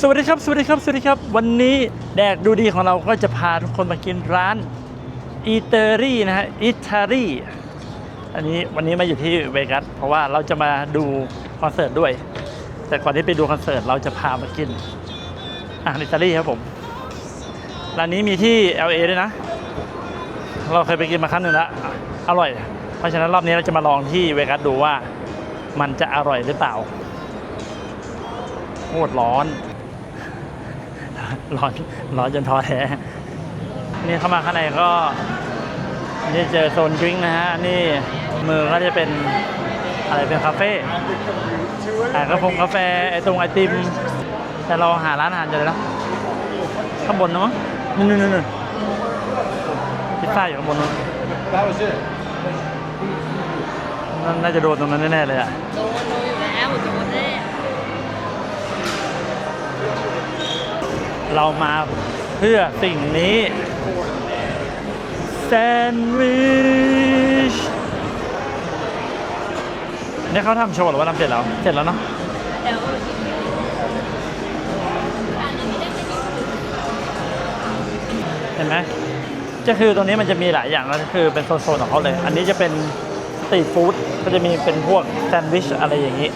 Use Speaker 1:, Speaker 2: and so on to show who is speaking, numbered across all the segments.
Speaker 1: สวัสดีครับ สวัสดีครับ สวัสดีครับ วันนี้แดกดูดีของเราก็จะพาทุกคนมากินร้านอีเตอรี่นะฮะอิตาลีอันนี้วันนี้มาอยู่ที่เวกัสเพราะว่าเราจะมาดูคอนเสิร์ตด้วย แต่ก่อนที่ไปดูคอนเสิร์ตเราจะพามากินอาหารอิตาลีครับผมร้านนี้มีที่ LA ด้วยนะ เราเคยไปกินมาครั้งหนึ่งแล้วอร่อย เพราะฉะนั้นรอบนี้เราจะมาลองที่เวกัสดูว่ามันจะอร่อยหรือเปล่าโคตรร้อน ร้อนร้อนจนท้อแท้นี่เข้ามาข้างในก็นี่เจอโซนดริงนะฮะ นี่มือก็จะเป็นอะไรเป็นคาเฟ่อากระพงกาแฟไอตรงไอติม แต่เราหาร้านอาหารเจอแล้วข้างบนนะมั้งนู่นนู่นนู่นพิซซ่าอยู่ข้างบนนู้น
Speaker 2: That was it.
Speaker 1: นั่นน่าจะโดนตรงนั้นแน่ๆเลยอะ
Speaker 3: โดนโดนอยู่แล้วโดนแน่
Speaker 1: เรามาเพื่อสิ่งนี้แซนด์วิชนี่เขาทำโชว์หรือว่าทำเสร็จแล้ว เสร็จแล้วเนาะ
Speaker 3: เห็
Speaker 1: นไหมก็คือตรงนี้มันจะมีหลายอย่างแล้วก็คือเป็นโซนๆของเขาเลย อันนี้จะเป็นสตรีทฟู้ดก็จะมีเป็นพวกแซนด์วิชอะไรอย่างนี้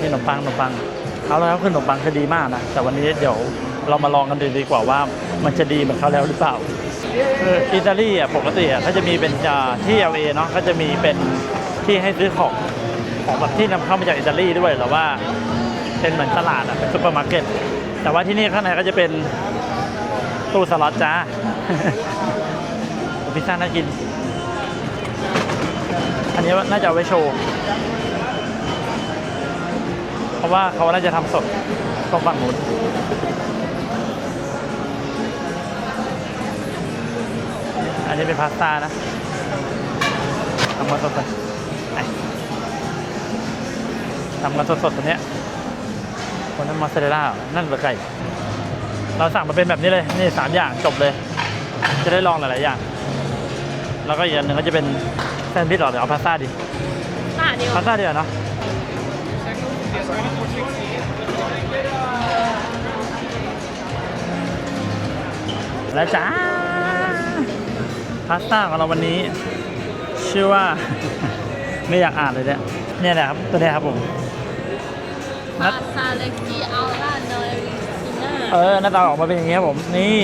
Speaker 1: นี่ขนมปังขนมปัง เอาแล้วคือขนมปังคือดีมากนะ แต่วันนี้เดี๋ยว เรามาลองกันดูดีกว่าว่ามันจะดีเหมือนเขาแล้วหรือเปล่าคืออิตาลีอะปกติอะเขาจะมีเป็นที่ LA เนาะก็จะมีเป็นที่ให้ซื้อของของแบบที่นำเข้ามาจากอิตาลีด้วยหรือว่าเป็นเหมือนตลาดอะเป็นซุปเปอร์มาร์เก็ตแต่ว่าที่นี่ข้างในก็จะเป็นตู้สล็อตจ้าพิซซ่าน่ากิน อันนี้น่าจะเอาไว้โชว์ เพราะว่าเขาน่าจะทำสดตรงฝั่งนู้น อันนี้เป็นพาสต้านะทำมาสดๆไหนทำมาสดๆตัวเนี้ยคนนั้นมอสซาเรลล่าเหรอนั่นเหรือไก่เราสั่งมาเป็นแบบนี้เลย นี่สามอย่างจบเลย จะได้ลองหลาย ๆ อย่าง แล้วก็อีกอันหนึ่งก็จะเป็นแซนด์วิชหรอเดี๋ยวเอาพาสต้าดิ
Speaker 3: ตาเดียว
Speaker 1: พาสต้าดีกว่าเนาะแล้วจ้าพาสต้าของเราวันนี้ ชื่อว่า ไม่อยากอ่านเลยเนี่ยเนี่ยแหละครับตัวเนี้ยครับผม
Speaker 3: ปาซาเลกิอัลลาเนยซิน่า
Speaker 1: เออหน้าตาออกมาเป็นอย่างนี้ครับผมนี่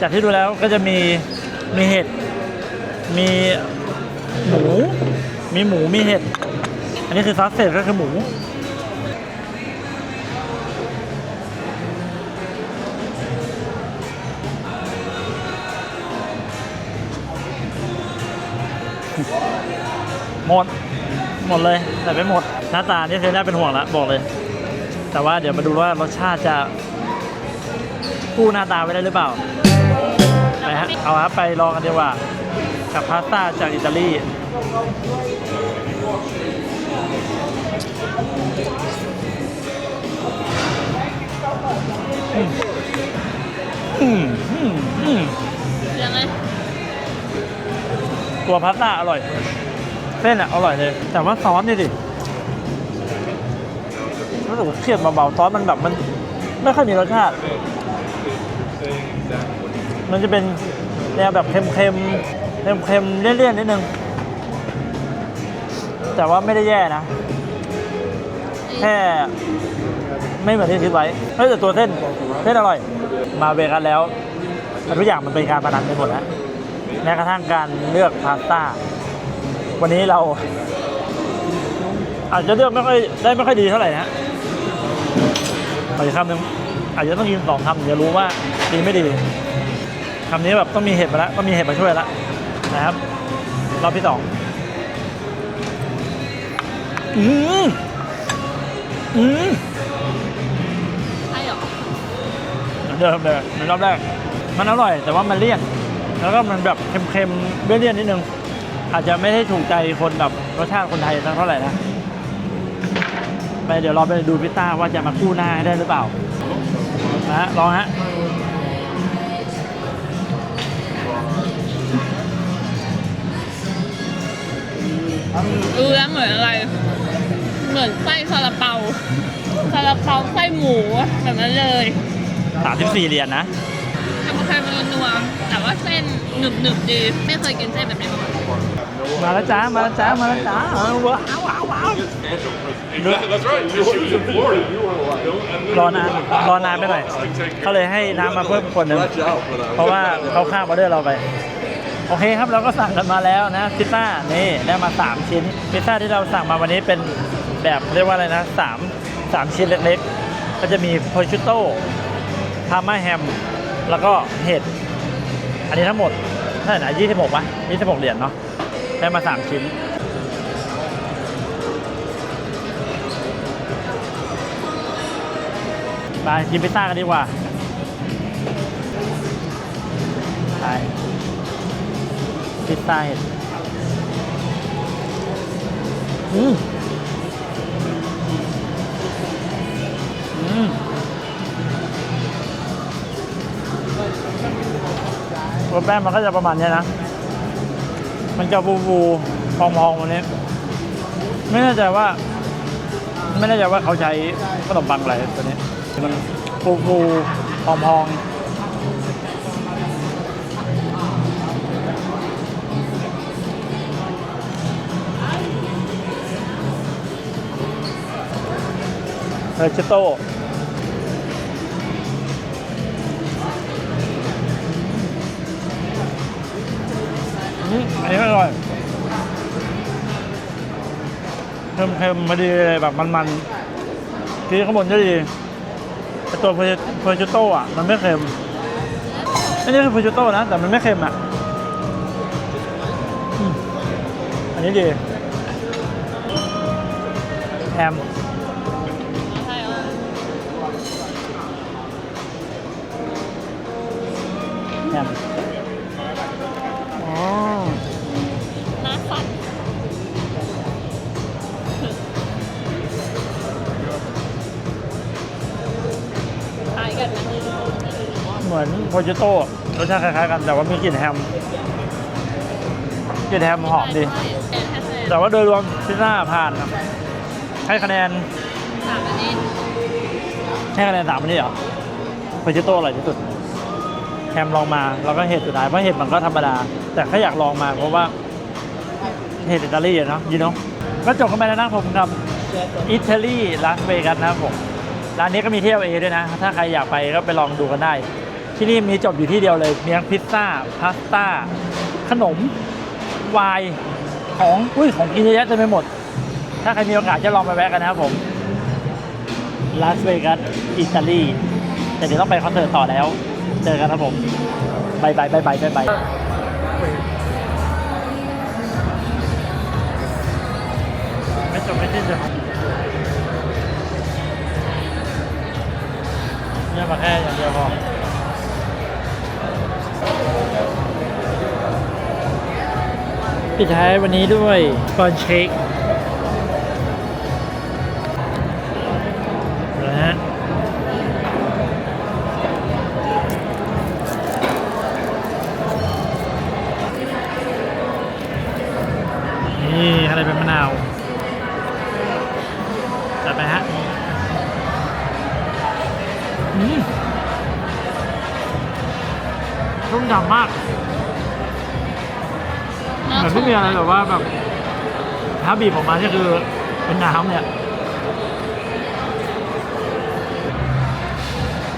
Speaker 1: จากที่ดูแล้วก็จะมีมีเห็ด มีหมู มีหมูมีเห็ด อันนี้คือซอสเสร็จก็คือหมู หมด หมดเลย แต่ไม่หมด หน้าตานี่เคยได้เป็นห่วงแล้วบอกเลย แต่ว่าเดี๋ยวมาดูว่ารสชาติจะกู้หน้าตาไว้ได้หรือเปล่าไปฮะเอาครับไปลองกันดีกว่า กับพาสต้าจากอิตาลีอืมอืมอืมอืม
Speaker 3: ยังไง
Speaker 1: ตัวพาสต้าอร่อย เส้นอะอร่อยเลย แต่ว่าซอสนี่ดิรู้สึกว่าเครียดเบาๆซอสมันแบบมัน ไม่ค่อยมีรสชาติ มันจะเป็นแนวแบบเค็มๆเค็มๆเลี่ยนๆนิดนึง แต่ว่าไม่ได้แย่นะ แค่ไม่เหมือนที่คิดไว้เฮ้แต่ตัวเส้นเส้นอร่อย มาเวกันแล้วทุกอย่างมันเป็นการประนันไปหมดแล้ว แม้กระทั่งการเลือกพาสต้า วันนี้เราอาจจะเลือกไม่ค่อยได้ไม่ค่อยดีเท่าไหร่นะขออีกคำหนึ่งอาจจะต้องยืนสองคำถึงจะรู้ว่าดีไม่ดีคำนี้แบบต้องมีเหตุมาแล้วต้องมีเหตุมาช่วยแล้วนะครับรอบที่สองอืมอืม
Speaker 3: ไอ้หรอ
Speaker 1: เหมือนเดิมเลยเหมือนรอบแรก มันอร่อยแต่ว่ามันเลี่ยน แล้วก็มันแบบเค็มๆเลี่ยนๆนิดนึง อาจจะไม่ได้ถูกใจคนแบบรสชาติคนไทยสักเท่าไหร่นะ ไปเดี๋ยวเราไปดูพิซซ่าว่าจะมากู้หน้าให้ได้หรือเปล่านะฮะลองฮะ
Speaker 3: รู้แล้วเหมือนอะไร เหมือนไส้ซาลาเปาซาลาเปาไส้หมูแบบนั้นเลย
Speaker 1: สามสิบสี่เหรียญนะ
Speaker 3: ทำไข่มันนัวๆแต่ว่าเส้นหนึบหนึบๆดี ไม่เคยกินเส้นแบบนี้มาก่อน
Speaker 1: มาแล้วจ้า มาแล้วจ้า มาแล้วจ้าเอาว้าวว้าวว้าว
Speaker 2: Yeah, that's right. She was in Florida. You weren't allowed. And
Speaker 1: รอนานรอนานไปหน่อยเขาเลยให้น้ำมาเพิ่มคนหนึ่ง
Speaker 2: Watch out for that.
Speaker 1: เพราะว่าเขาข้ามออเดอร์เราไป โอเคครับเราก็สั่งกันมาแล้วนะพิซซ่านี่ได้มา 3 ชิ้นพิซซ่าที่เราสั่งมาวันนี้เป็นแบบเรียกว่าอะไรนะ3 3ชิ้นเล็กๆ ก็จะมีโพชิโต้พาม่าแฮม แล้วก็เห็ด อันนี้ทั้งหมดเท่าไหร่นะ26ป่ะ26เหรียญเนาะได้มา3ชิ้น ไปกินพิซซ่ากันดีกว่าไปพิซซ่าเห็ด อืม แป้งมันก็จะประมาณนี้นะ มันจะฟูฟูๆพองๆวันนี้ ไม่แน่ใจว่า ไม่แน่ใจว่าเขาใช้ขนมปังอะไรตัวนี้ มันฟูฟูๆพองๆเออชิโต้ อืมอันนี้อร่อยเค็มๆมาดีเลยแบบมันๆที่ข้างบนก็ดีแต่ตัวเพอร์ชิโต้อะ มันไม่เค็มอันนี้คือเพอร์ชิโต้นะ แต่มันไม่เค็มอะอันนี้ดีแฮม
Speaker 3: เออ
Speaker 1: แฮม โพจิโต้รสชาติคล้ายๆกัน แต่ว่ามีกลิ่นแฮมกลิ่นแฮมหอมดี
Speaker 3: ใช่ใช่ใช่
Speaker 1: แต่ว่าโดยรวมพิซซ่าผ่านครับให้คะแนน
Speaker 3: สามอันนี้
Speaker 1: ให้คะแนนสามอันนี้เหรอโพจิโต้อร่อยที่สุดแฮมลองมาแล้วก็เห็ดสุดท้ายเพราะเห็ดมันก็ธรรมดา แต่แค่อยากลองมาเพราะว่าเห็ดอิตาลีอะเนาะยูโนก็จบกันไปแล้วนะผมกับอิตาลีลาสเวกัสนะครับผมร้านนี้ก็มีเที่ยวเอด้วยนะ ถ้าใครอยากไปก็ไปลองดูกันได้ ที่นี่มีจบอยู่ที่เดียวเลยมีทั้งพิซซ่าพาสต้าขนมวน์ของอุ้ยของกินเยอะแยะเต็มไปหมด ถ้าใครมีโอกาสจะลองไปแวะกันนะครับผมลาสเวกัสอิตาลีแต่เดี๋ยวต้องไปคอนเสิร์ตต่อแล้ว เจอกันครับผมบายบายบายบายบายบายไม่จบไม่สิ้นเลยเนี่ยมาแค่อย่างเดียวพอ ปิดท้ายวันนี้ด้วยฟอนเชคนะฮะนี่อะไรเป็นมะนาวจัดไปฮะอืมชุ่มฉ่ำมาก เหมือนไม่มีอะไรแบบว่าแบบถ้าบีบออกมาเนี่ยคือเป็นน้ำเนี่ย